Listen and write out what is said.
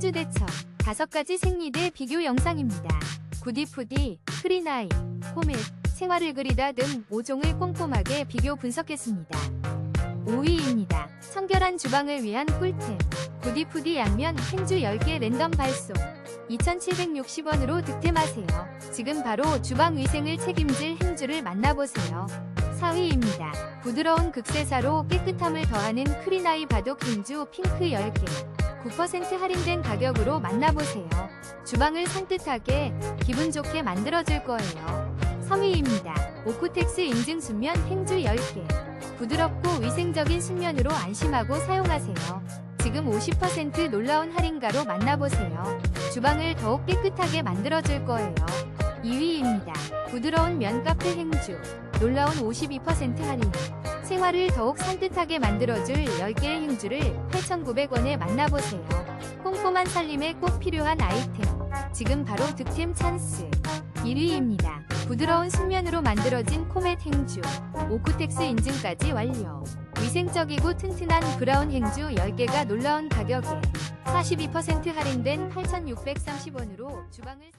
행주 대처 5가지 생리대 비교 영상입니다. 구디푸디, 크리나이, 코멧, 생활을 그리다 등 5종을 꼼꼼하게 비교 분석했습니다. 5위입니다. 청결한 주방을 위한 꿀템. 구디푸디 양면 행주 10개 랜덤 발송. 2,760원으로 득템하세요. 지금 바로 주방 위생을 책임질 행주를 만나보세요. 4위입니다. 부드러운 극세사로 깨끗함을 더하는 크리나이 바독 행주 핑크 10개. 9% 할인된 가격으로 만나보세요. 주방을 산뜻하게 기분 좋게 만들어줄 거예요. 3위입니다. 오코텍스 인증 순면 행주 10개. 부드럽고 위생적인 순면으로 안심하고 사용하세요. 지금 50% 놀라운 할인가로 만나보세요. 주방을 더욱 깨끗하게 만들어줄 거예요. 2위입니다. 부드러운 면 카페 행주. 놀라운 52% 할인. 생활을 더욱 산뜻하게 만들어줄 10개의 행주를 8,900원에 만나보세요. 꼼꼼한 살림에 꼭 필요한 아이템. 지금 바로 득템 찬스. 1위입니다. 부드러운 순면으로 만들어진 코멧 행주. 오쿠텍스 인증까지 완료. 위생적이고 튼튼한 브라운 행주 10개가 놀라운 가격에 42% 할인된 8,630원으로 주방을